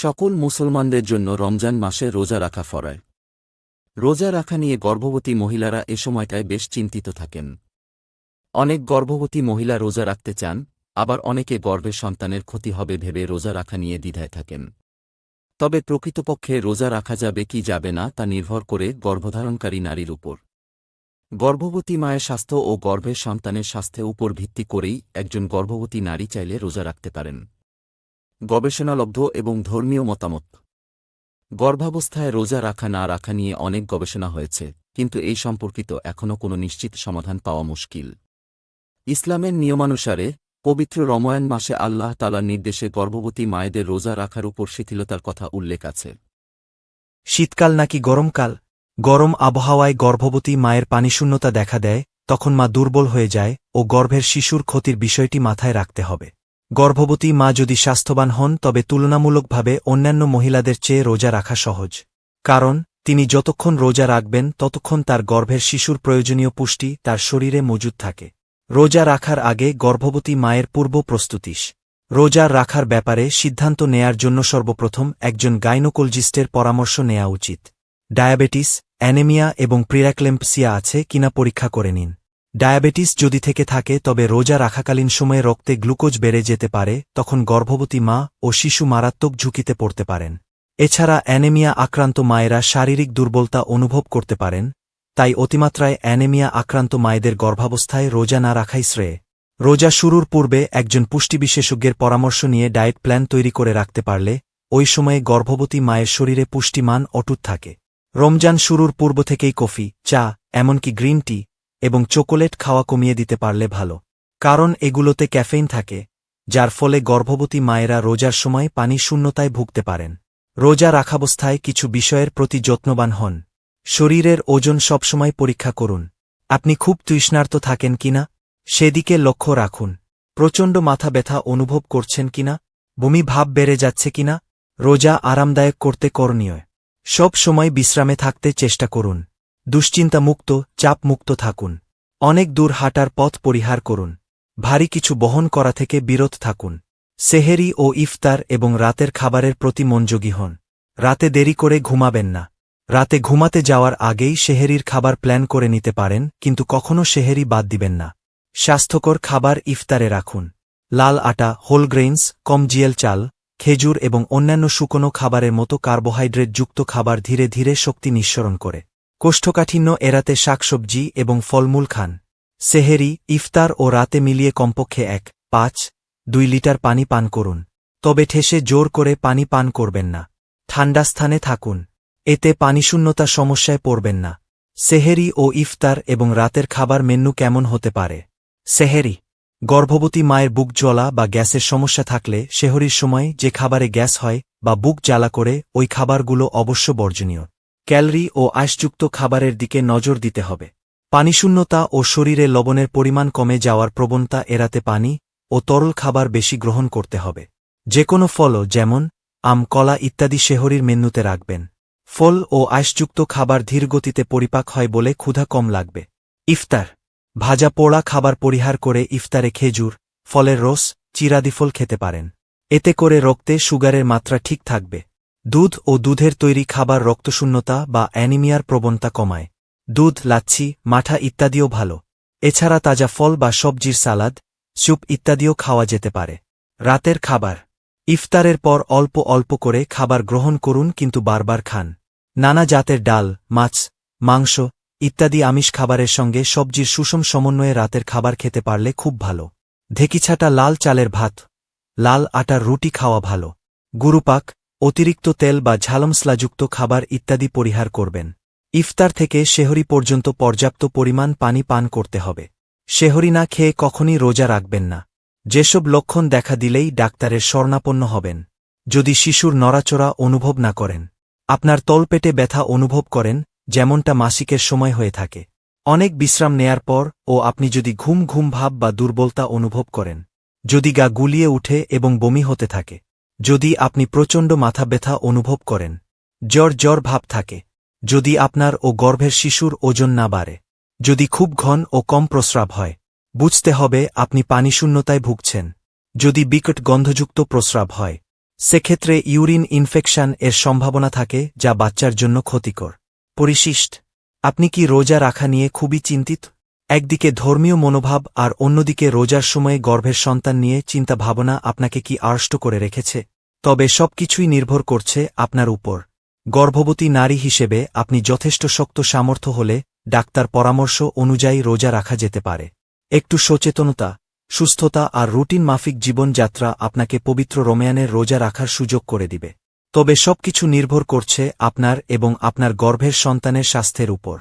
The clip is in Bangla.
সকল মুসলমানদের জন্য রমজান মাসে রোজা রাখা ফরায় রোজা রাখা নিয়ে গর্ভবতী মহিলারা এ সময়টায় বেশ চিন্তিত থাকেন। অনেক গর্ভবতী মহিলা রোজা রাখতে চান, আবার অনেকে গর্ভের সন্তানের ক্ষতি হবে ভেবে রোজা রাখা নিয়ে দ্বিধায় থাকেন। তবে প্রকৃতপক্ষে রোজা রাখা যাবে কি যাবে না তা নির্ভর করে গর্ভধারণকারী নারীর উপর। গর্ভবতী মায়ের স্বাস্থ্য ও গর্ভের সন্তানের স্বাস্থ্যের উপর ভিত্তি করেই একজন গর্ভবতী নারী চাইলে রোজা রাখতে পারেন। গবেষণালব্ধ এবং ধর্মীয় মতামত। গর্ভাবস্থায় রোজা রাখা না রাখা নিয়ে অনেক গবেষণা হয়েছে, কিন্তু এই সম্পর্কিত এখনও কোনো নিশ্চিত সমাধান পাওয়া মুশকিল। ইসলামের নিয়মানুসারে, পবিত্র রময়ান মাসে আল্লাহ তালার নির্দেশে গর্ভবতী মায়েদের রোজা রাখার উপর শিথিলতার কথা উল্লেখ আছে। শীতকাল নাকি গরমকাল? গরম আবহাওয়ায় গর্ভবতী মায়ের পানিশূন্যতা দেখা দেয়, তখন মা দুর্বল হয়ে যায় ও গর্ভের শিশুর ক্ষতির বিষয়টি মাথায় রাখতে হবে। গর্ভবতী মা যদি স্বাস্থ্যবান হন, তবে তুলনামূলকভাবে অন্যান্য মহিলাদের চেয়ে রোজা রাখা সহজ। কারণ, তিনি যতক্ষণ রোজা রাখবেন, ততক্ষণ তার গর্ভের শিশুর প্রয়োজনীয় পুষ্টি তার শরীরে মজুদ থাকে। রোজা রাখার আগে গর্ভবতী মায়ের পূর্ব প্রস্তুতিস রোজা রাখার ব্যাপারে সিদ্ধান্ত নেয়ার জন্য সর্বপ্রথম একজন গাইনোকোলজিস্টের পরামর্শ নেওয়া উচিত। ডায়াবেটিস, অ্যানেমিয়া এবং প্রিরাক্লেম্পসিয়া আছে কিনা পরীক্ষা করে নিন। ডায়াবেটিস যদি থেকে থাকে তবে রোজা রাখাকালীন সময়ে রক্তে গ্লুকোজ বেড়ে যেতে পারে, তখন গর্ভবতী মা ও শিশু মারাত্মক ঝুঁকিতে পড়তে পারেন। এছাড়া অ্যানেমিয়া আক্রান্ত মায়েরা শারীরিক দুর্বলতা অনুভব করতে পারেন, তাই অতিমাত্রায় অ্যানেমিয়া আক্রান্ত মায়েদের গর্ভাবস্থায় রোজা না রাখাই শ্রেয়। রোজা শুরুর পূর্বে একজন পুষ্টি বিশেষজ্ঞের পরামর্শ নিয়ে ডায়েট প্ল্যান তৈরি করে রাখতে পারলে, ওই সময়ে গর্ভবতী মায়ের শরীরে পুষ্টিমান অটুট থাকে। রমজান শুরুর পূর্ব থেকেই কফি, চা, এমনকি গ্রিন টি এবং চকোলেট খাওয়া কমিয়ে দিতে পারলে ভালো। কারণ এগুলোতে ক্যাফেইন থাকে, যার ফলে গর্ভবতী মায়েরা রোজার সময় পানি শূন্যতায় ভুগতে পারেন। রোজা রাখাবস্থায় কিছু বিষয়ের প্রতি যত্নবান হন। শরীরের ওজন সবসময় পরীক্ষা করুন। আপনি খুব তৃষ্ণার্ত থাকেন কিনা সেদিকে লক্ষ্য রাখুন। প্রচণ্ড মাথা ব্যথা অনুভব করছেন কিনা বমি ভাব বেড়ে যাচ্ছে কিনা রোজা আরামদায়ক করতে করণীয়। সব সময় বিশ্রামে থাকতে চেষ্টা করুন। দুশ্চিন্তামুক্ত, চাপমুক্ত থাকুন। অনেক দূর হাঁটার পথ পরিহার করুন। ভারী কিছু বহন করা থেকে বিরত থাকুন। সেহেরি ও ইফতার এবং রাতের খাবারের প্রতি মনযোগী হন। রাতে দেরি করে ঘুমাবেন না। রাতে ঘুমাতে যাওয়ার আগেই সেহেরির খাবার প্ল্যান করে নিতে পারেন, কিন্তু কখনও সেহেরি বাদ দিবেন না। স্বাস্থ্যকর খাবার ইফতারে রাখুন। লাল আটা, হোল গ্রেইনস, কম চাল, খেজুর এবং অন্যান্য শুকনো খাবারের মতো কার্বোহাইড্রেটযুক্ত খাবার ধীরে ধীরে শক্তি নিঃসরণ করে। কোষ্ঠকাঠিন্য এড়াতে শাকসবজি এবং ফলমূল খান। সেহেরি, ইফতার ও রাতে মিলিয়ে কমপক্ষে এক, পাঁচ, দুই লিটার পানি পান করুন। তবে ঠেসে জোর করে পানি পান করবেন না। ঠান্ডা স্থানে থাকুন। এতে পানিশূন্যতা সমস্যায় পড়বেন না। সেহেরি ও ইফতার এবং রাতের খাবার মেন্যু কেমন হতে পারে? সেহেরি, গর্ভবতী মায়ের বুক জ্বলা বা গ্যাসের সমস্যা থাকলে সেহরির সময় যে খাবারে গ্যাস হয় বা বুক জ্বালা করে, ওই খাবারগুলো অবশ্য বর্জনীয়। ক্যালরি ও আঁশযুক্ত খাবারের দিকে নজর দিতে হবে। পানিশূন্যতা ও শরীরে লবণের পরিমাণ কমে যাওয়ার প্রবণতা এড়াতে পানি ও তরল খাবার বেশি গ্রহণ করতে হবে। যে কোনো ফলও যেমন আম, কলা ইত্যাদি শেহরির মেন্যুতে রাখবেন। ফল ও আঁশযুক্ত খাবার ধীরগতিতে পরিপাক হয় বলে ক্ষুধা কম লাগবে। ইফতার। ভাজা পোড়া খাবার পরিহার করে ইফতারে খেজুর, ফলের রস চিরাদিফল খেতে পারেন। এতে করে রক্তে সুগারের মাত্রা ঠিক থাকবে। দুধ ও দুধের তৈরি খাবার রক্তশূন্যতা বা অ্যানিমিয়ার প্রবণতা কমায়। দুধ, লাচ্ছি, মাঠা ইত্যাদিও ভালো। এছাড়া তাজা ফল বা সবজির সালাদ, স্যুপ ইত্যাদিও খাওয়া যেতে পারে। রাতের খাবার। ইফতারের পর অল্প অল্প করে খাবার গ্রহণ করুন কিন্তু বারবার খান। নানা জাতের ডাল, মাছ, মাংস ইত্যাদি আমিষ খাবারের সঙ্গে সবজির সুষম সমন্বয়ে রাতের খাবার খেতে পারলে খুব ভালো। ধেকিছাটা লাল চালের ভাত। লাল আটার রুটি খাওয়া ভালো। গুরুপাক অতিরিক্ত তেল বা ঝালমসলাযুক্ত খাবার ইত্যাদি পরিহার করবেন। ইফতার থেকে শেহরি পর্যন্ত পর্যাপ্ত পরিমাণ পানি পান করতে হবে। শেহরি না খেয়ে কখনই রোজা রাখবেন না। যেসব লক্ষণ দেখা দিলেই ডাক্তারের স্বর্ণাপন্ন হবেন। যদি শিশুর নড়াচড়া অনুভব না করেন, আপনার তলপেটে ব্যথা অনুভব করেন, যেমনটা মাসিকের সময় হয়ে থাকে। অনেক বিশ্রাম নেয়ার পর ও আপনি যদি ঘুম ঘুম ভাব বা দুর্বলতা অনুভব করেন, যদি গা গুলিয়ে উঠে এবং বমি হতে থাকে যদি আপনি প্রচণ্ড মাথা ব্যথা অনুভব করেন, জ্বর জ্বর ভাব থাকে, যদি আপনার ও গর্ভের শিশুর ওজন না বাড়ে, যদি খুব ঘন ও কম প্রস্রাব হয়, বুঝতে হবে আপনি পানিশূন্যতায় ভুগছেন। যদি বিকট গন্ধযুক্ত প্রস্রাব হয়, সেক্ষেত্রে ইউরিন ইনফেকশন এর সম্ভাবনা থাকে যা বাচ্চার জন্য ক্ষতিকর। পরিশিষ্ট, আপনি কি রোজা রাখা নিয়ে খুবই চিন্তিত? একদিকে ধর্মীয় মনোভাব আর অন্যদিকে রোজার সময়ে গর্ভের সন্তান নিয়ে চিন্তা ভাবনা আপনাকে কি আড়ষ্ট করে রেখেছে? তবে সবকিছুই নির্ভর করছে আপনার উপর। গর্ভবতী নারী হিসেবে আপনি যথেষ্ট শক্ত সামর্থ্য হলে ডাক্তার পরামর্শ অনুযায়ী রোজা রাখা যেতে পারে। একটু সচেতনতা, সুস্থতা আর রুটিন মাফিক জীবনযাত্রা আপনাকে পবিত্র রোমেয়ানের রোজা রাখার সুযোগ করে দিবে। তবে সবকিছু নির্ভর করছে আপনার এবং আপনার গর্ভের সন্তানের স্বাস্থ্যের উপর।